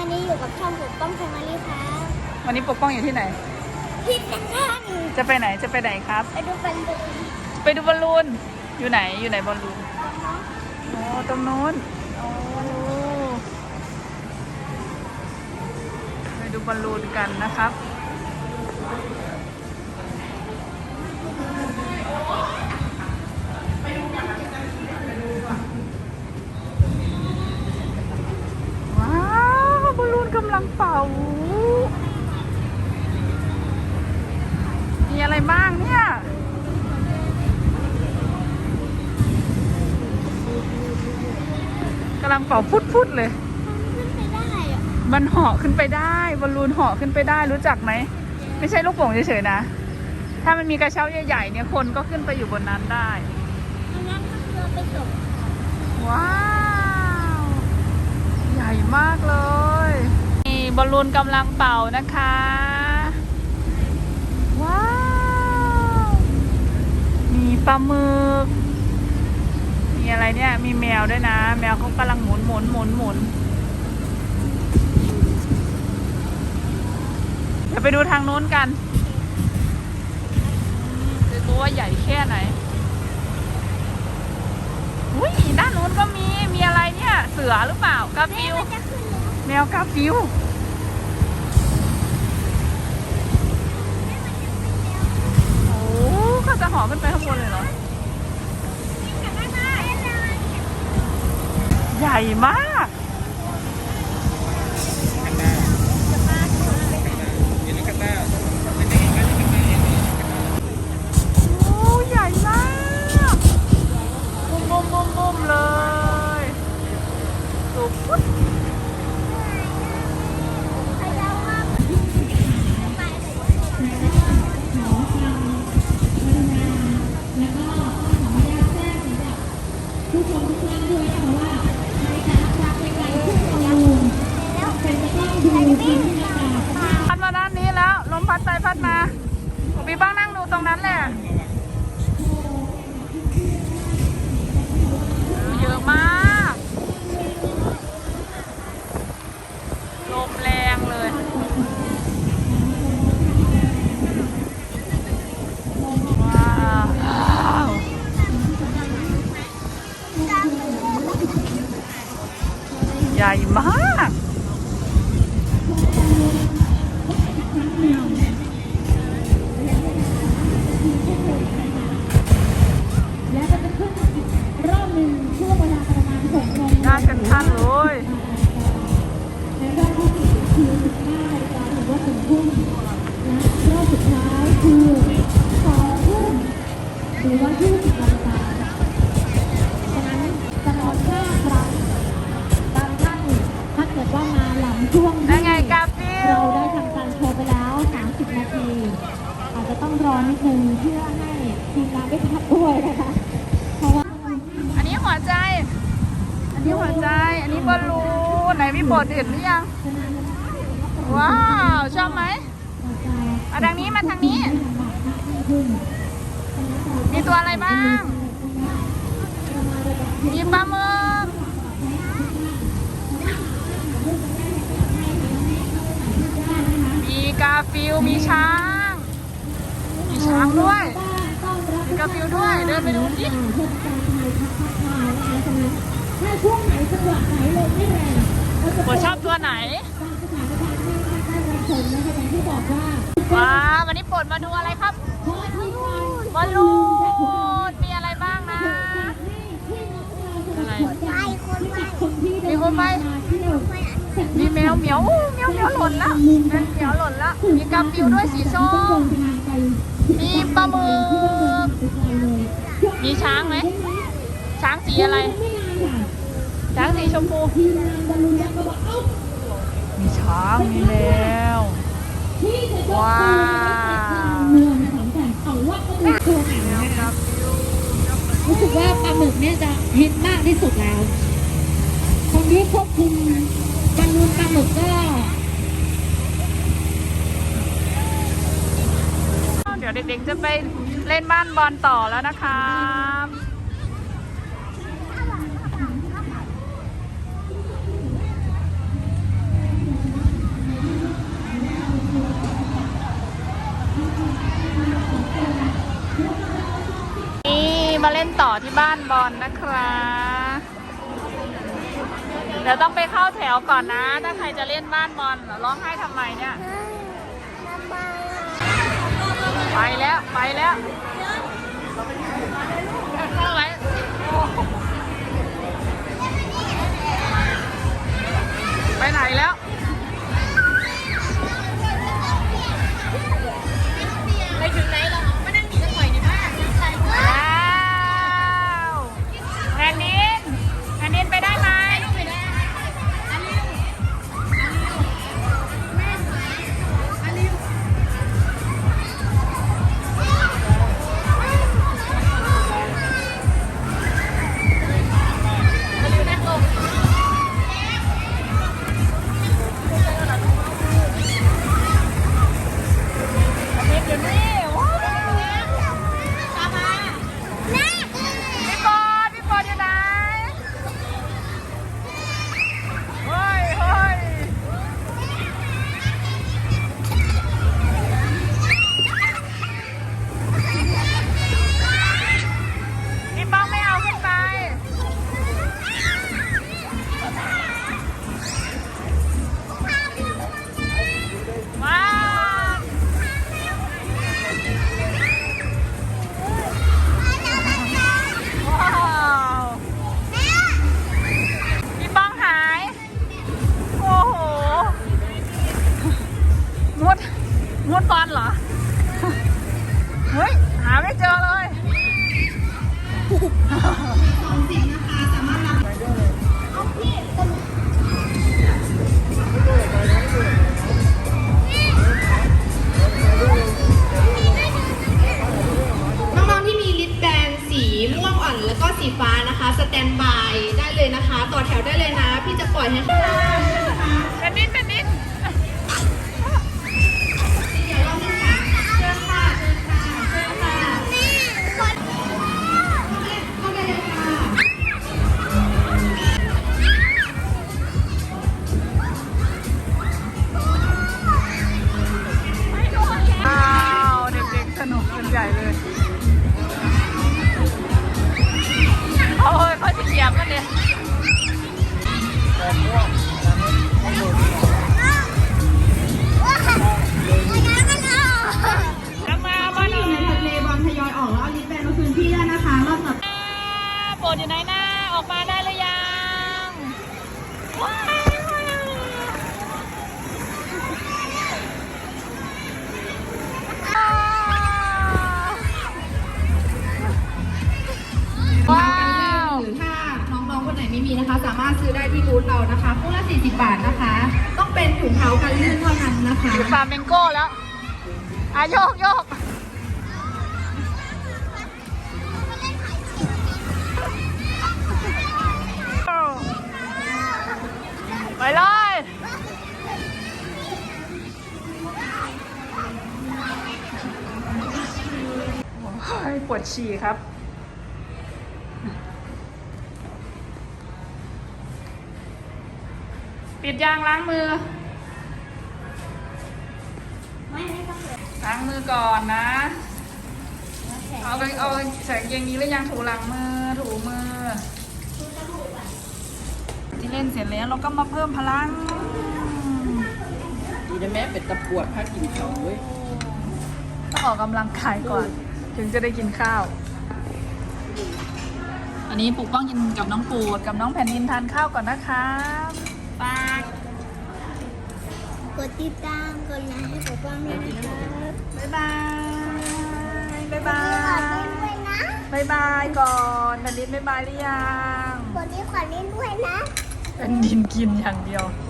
วันนี้อยู่กับช่องปกป้องแฟมิลี่ครับวันนี้ปกป้องอยู่ที่ไหนพี่นักท่านจะไปไหนจะไปไหนครับ ไปดูกันดูไปดูบอลลูนอยู่ไหนอยู่ไหนบอลลูนโอ้ตรงนู้นโอ้ไปดูบอลลูนกันนะครับ กำลังเป่า มีอะไรบ้างเนี่ย กำลังเป่าพุดๆเลยขึ้นไปได้อะมันเหาะขึ้นไปได้บอลลูนเหาะขึ้นไปได้รู้จักไหม ไม่ใช่ลูกโป่งเฉยๆนะ ถ้ามันมีกระเช้าใหญ่ๆเนี่ยคนก็ขึ้นไปอยู่บนนั้นได้อันนั้นก็คือไปตกว้าว ใหญ่มากเลยนี่ บอลลูนกำลังเป่านะคะ ว้าว มีปลาหมึก มีอะไรเนี่ย มีแมวด้วยนะ แมวเขากำลังหมุนหมุนหมุนหมุนเดี๋ยวไปดูทางนู้นกัน จะดูว่าใหญ่แค่ไหน อุ้ยด้านนู้นก็มี มีอะไรเนี่ย เสือหรือเปล่ากาแม่ฟิวมันจะขึ้นแล้วแมวกาฟิว โอ้เขา จะหอขึ้นไปข้างบนเลยเหรอ ใหญ่มาก ใหญ่มาก และก็จะขึ้นอีกรอบหนึ่งช่วงเวลาประมาณ6โมงน่ากันทันเลย ปรดเห็นหรือยัง ว้าว ชอบไหมมาทางนี้มาทางนี้ มีตัวอะไรบ้าง มีปลาหมึกมีกาฟิลมีช้าง มีช้างด้วย มีกาฟิลด้วย เดินไปดูสิถ้าช่วงไหนจังหวะไหนลมไม่แรง โปรดชอบตัวไหนว้าววันนี้โปรดมาดูอะไรครับเพราะที่งานบอลลูนมีอะไรบ้างนะอะไรมีคนไปมาเที่ยวมีแมวเหมียวอู้แมวเหมียวหล่นละแมวเหมียวหล่นละมีกาฟิวด้วยสีส้มมีปลาหมึกมีช้างไหมช้างสีอะไร ช้างสีชมพู มีช้างมีแมวว้าวเมืองขอนแก่าว่าก็มีตัวไหนนะคะรู้สึกว่าปลาหมึกเนี่ยจะฮิตมากที่สุดแล้วคนที่ควบคุมบอลลูนปลาหมึกก็เดี๋ยวเด็กๆจะไปเล่นบ้านบอลต่อแล้วนะครั บล่นต่อที่บ้านบอลนะคะเดี๋ยวต้องไปเข้าแถวก่อนนะ ถ้าใครจะเล่นบ้านบอลเหรอร้องไห้ทำไมเนี่ยทำไมไปแล้ว ไปแล้ว แตนบายได้เลยนะคะ ต่อแถวได้เลยนะ พี่จะปล่อยให้ข้างล่างนะคะเป็นนิดเป็นนิด ธเรานะคะคู่ละ40 บาทนะคะ ต้องเป็นถุงเท้ากันลื่นเท่านั้นนะคะถึงฟาร์มเมงโก้แล้วอะโยกโยกไปเลยโอ้ยปวดฉี่ครับ ปิดยางล้างมือ ไม่ไม่ต้องเลยล้างมือก่อนนะ เอาไปเอาใส่กางเกงนี้หรือยังถูหลังมือถูมือ ที่เล่นเสร็จแล้วเราก็มาเพิ่มพลัง ดีนะแม่เป็นตะปวดพักกินเขาเว้ยต้องออกกำลังกายก่อน ถึงจะได้กินข้าว อันนี้ปลูกป้องกินกับน้องปูดกับน้องแผ่นดินทานข้าวก่อนนะครับฝาก กดติดตามกดไลค์ให้ปกป้องด้วยนะครับบ๊ายบาย บ๊ายบาขอเล่ยนด้วยนะบ๊ายบายก่อนแผ่นดินบ๊ายบายหรือยังกดนี้ขอเล่นด้วยนะ แผ่นดินกินอย่างเดียวข